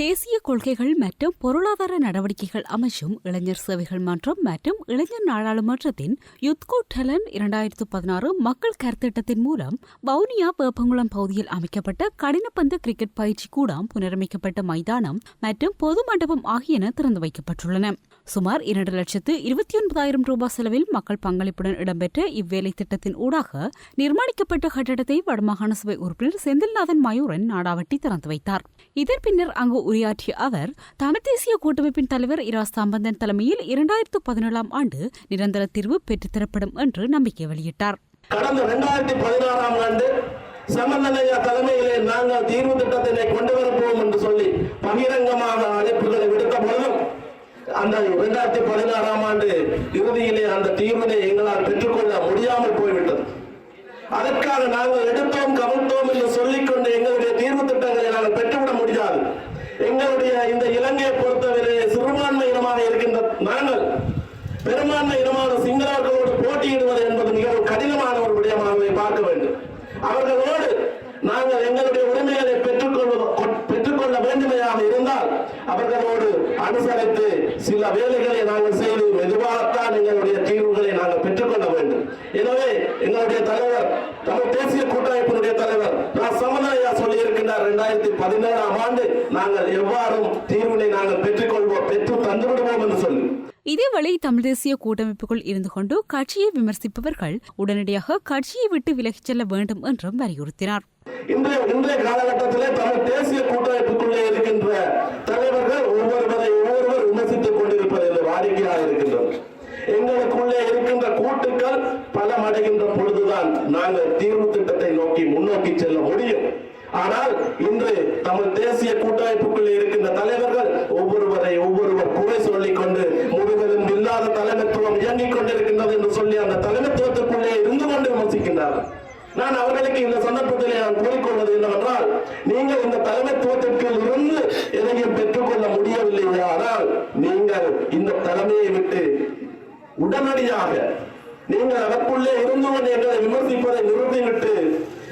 தேசிய கொள்கைகள் மற்றும் பொருளாதார நடவடிக்கைகள் அமைச்சும் இளைஞர் சேவைகள் மன்றம் மற்றும் இளைஞர் நாடாளுமன்றத்தின் யுத்கோ டலன் இரண்டாயிரத்து பதினாறு மக்கள் கருத்திட்டத்தின் மூலம் வவுனியா வேப்பங்குளம் பகுதியில் அமைக்கப்பட்ட கடினப்பந்து கிரிக்கெட் பயிற்சி கூடம் புனரமைக்கப்பட்ட மைதானம் மற்றும் பொது மண்டபம் ஆகியன திறந்து வைக்கப்பட்டுள்ளன. சுமார் இரண்டு லட்சத்து இருபத்தி ஒன்பதாயிரம் ரூபாய் செலவில் மக்கள் பங்களிப்புடன் இடம்பெற்ற இவ்வேலை திட்டத்தின் ஊடாக நிர்மாணிக்கப்பட்ட கட்டடத்தை வடமாகாண சபை உறுப்பினர் செந்தில்நாதன் மயூரன் நாடாவட்டி திறந்து வைத்தார். இதன் பின்னர் அங்கு உரையாற்றிய அவர் தமிழ் தேசிய கூட்டமைப்பின் தலைவர் இரா. சம்பந்தன் தலைமையில் இரண்டாயிரத்து பதினேழாம் ஆண்டு நிரந்தர தீர்வு பெற்றுத்தரப்படும் என்று நம்பிக்கை வெளியிட்டார். கடந்த இரண்டாயிரத்தி பதினாறாம் ஆண்டு சம்பந்தனையா தலைமையிலே நாங்கள் தீர்வு திட்டத்தினை கொண்டு வரப்போம் என்று சொல்லி பகிரங்கமாக அழைப்புகளை விடுத்த பொழுதும் அந்த இரண்டாயிரத்தி பதினாறாம் ஆண்டு இறுதியிலே அந்த தீர்வினை எங்களால் பெற்றுக்கொள்ள முடியாமல் போய்விட்டது. அதற்காக நாங்கள் எடுத்தோம் கவிழ்த்தோம் என்று சொல்லிக்கொண்டு எங்களுடைய தீர்வு திட்டங்களை நாங்கள் பெற்றுவிட முடியாது எங்களுடைய இந்த இலங்கையை பொறுத்தவரை சிறுபான்மை இனமாக இருக்கின்ற நாங்கள் பெரும்பான்மை இனமான சிங்களவர்களோடு போட்டியிடுவது என்பது மிகவும் கடினமான ஒரு விடயமாகவே பார்க்க வேண்டும். அவர்களோடு நாங்கள் எங்களுடைய உரிமைகளை பெற்றுக்கொள்ள பெற்றுக்கொள்ள வேண்டுமையாக இருந்தால் அவர்களோடு அனுசரித்து சில வேலைகளை நாங்கள் செய்து மெதுவாகத்தான் எங்களுடைய தீர்வுகளை நாங்கள் பெற்றுக்கொள்ள வேண்டும். எனவே எங்களுடைய தலைவர் தமிழ் தேசிய கூட்டமைப்பினுடைய தலைவர் நான் சமதாயா சொல்லி இருக்கின்றார் இரண்டாயிரத்தி பதினேழாம் ஆண்டு நாங்கள் எவ்வாறும் தீர்வினை நாங்கள் பெற்றுக்கொள்வோம் பெற்று தந்துவிடுவோம் என்று சொல்லி. இதேவேளை தமிழ் தேசிய கூட்டமைப்புக்குள் இருந்து கொண்டு கட்சியை விமர்சிப்பவர்கள் உடனடியாக கட்சியை விட்டு விலகிச் செல்ல வேண்டும் என்றும் வலியுறுத்தினார். இன்றைய இன்றைய தமிழ் தேசிய கூட்டமைப்புக்குள்ளே இருக்கின்ற தலைவர்கள் ஒவ்வொருவரை ஒவ்வொருவர் விமர்சித்துக் வாடிக்கையாக எங்களுக்குள்ளே இருக்கின்ற கூட்டுக்கள் பலம் அடைகின்ற பொழுதுதான் நாங்கள் தீர்வு திட்டத்தை நோக்கி முன்னோக்கி செல்ல முடியும். ஆனால் இன்று தமிழ் தேசிய கூட்டமைப்புக்குள்ளே இருக்கின்ற தலைவர்கள் ஒவ்வொருவரை ஒவ்வொருவர் குறை சொல்லிக் கொண்டு முழுவதும் இல்லாத தலைமைத்துவம் இயங்கிக் கொண்டிருக்கின்றது என்று சொல்லி அந்த தலைமைத்துவத்திற்குள்ளே இருந்து கொண்டு விமர்சிக்கின்றார்கள் நான் அவர்களுக்கு இந்த சந்தர்ப்பத்தில் நான் கூறிக்கொள்வது என்னவென்றால் நீங்கள் இந்த தலைமைத்துவத்திற்கு இருந்து எதையும் பெற்றுக்கொள்ள முடியவில்லை ஆனால் நீங்கள் இந்த தலைமையை விட்டு உடனடியாக நீங்கள் அதற்குள்ளே இருந்து கொண்டு எங்களை விமர்சிப்பதை நிறுத்திவிட்டு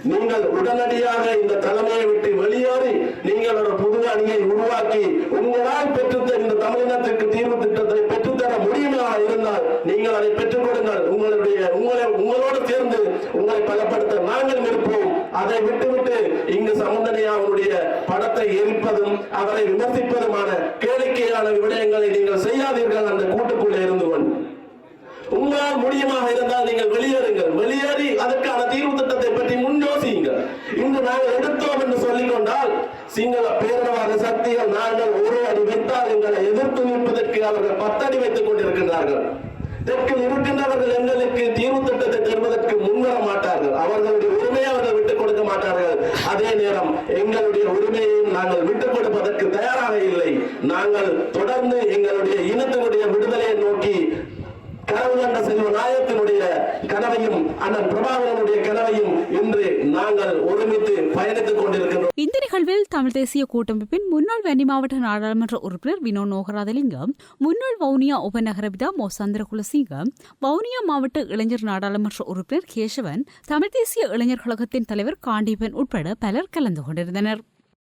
நீங்கள் உடனடியாக இந்த தலைமையை விட்டு வெளியேறி நீங்கள் ஒரு புது அணியை உருவாக்கி உங்களால் பெற்றுத்த இந்த தமிழினத்திற்கு தீர்வு திட்டத்தை பெற்றுத்தர முடியுமா இருந்தால் நீங்கள் அதை பெற்றுக் கொடுங்கள் உங்களுடைய உங்களை உங்களோடு சேர்ந்து உங்களை பலப்படுத்த நாங்கள் இருப்போம் அதை விட்டுவிட்டு இங்கு சமுந்தனையா அவருடைய படத்தை எரிப்பதும் அவரை விமர்சிப்பதுமான கேளிக்கையான விடயங்களை நீங்கள் செய்யாதீர்கள் அந்த கூட்டுக்குள்ளே இருந்து கொண்டு உங்களால் முடியுமாக இருந்தால் நீங்கள் வெளியேறுங்கள். வெளியேறி அதற்கான தீர்வு திட்டத்தை பற்றி முன் யோசியுங்கள். இன்று நாங்கள் எடுத்தோம் என்று சொல்லிக் கொண்டால் சிங்கள பேரவாத சக்திகள் நாங்கள் ஒரு அடி வைத்தால் எங்களை எதிர்த்து நிற்பதற்கு அவர்கள் பத்தடி வைத்துக் கொண்டிருக்கின்றார்கள். தெற்கில் இருக்கின்றவர்கள் எங்களுக்கு தீர்வு திட்டத்தை தருவதற்கு முன் மாட்டார்கள் அவர்களுடைய உரிமையை அவர்கள் விட்டுக் கொடுக்க மாட்டார்கள் அதே நேரம் எங்களுடைய உரிமையை நாங்கள் விட்டுக் கொடுப்பதற்கு தயாராக இல்லை. நாங்கள் தொடர்ந்து எங்களுடைய இனத்தினுடைய கனவையும் அண்ணன் பிரபாகரனுடைய கனவையும் இன்று நாங்கள் ஒருமித்து பயணித்துக் கொண்டிருக்கின்றோம். இந்த நிகழ்வில் தமிழ் தேசிய கூட்டமைப்பின் முன்னாள் வன்னி மாவட்ட நாடாளுமன்ற உறுப்பினர் வினோ நோகராதலிங்கம் முன்னாள் வவுனியா உபநகரபிதா மோ. சந்திரகுலசிங்கம் வவுனியா மாவட்ட இளைஞர் நாடாளுமன்ற உறுப்பினர் கேசவன் தமிழ் தேசிய இளைஞர் கழகத்தின் தலைவர் காண்டீபன் உட்பட பலர் கலந்து கொண்டிருந்தனர்.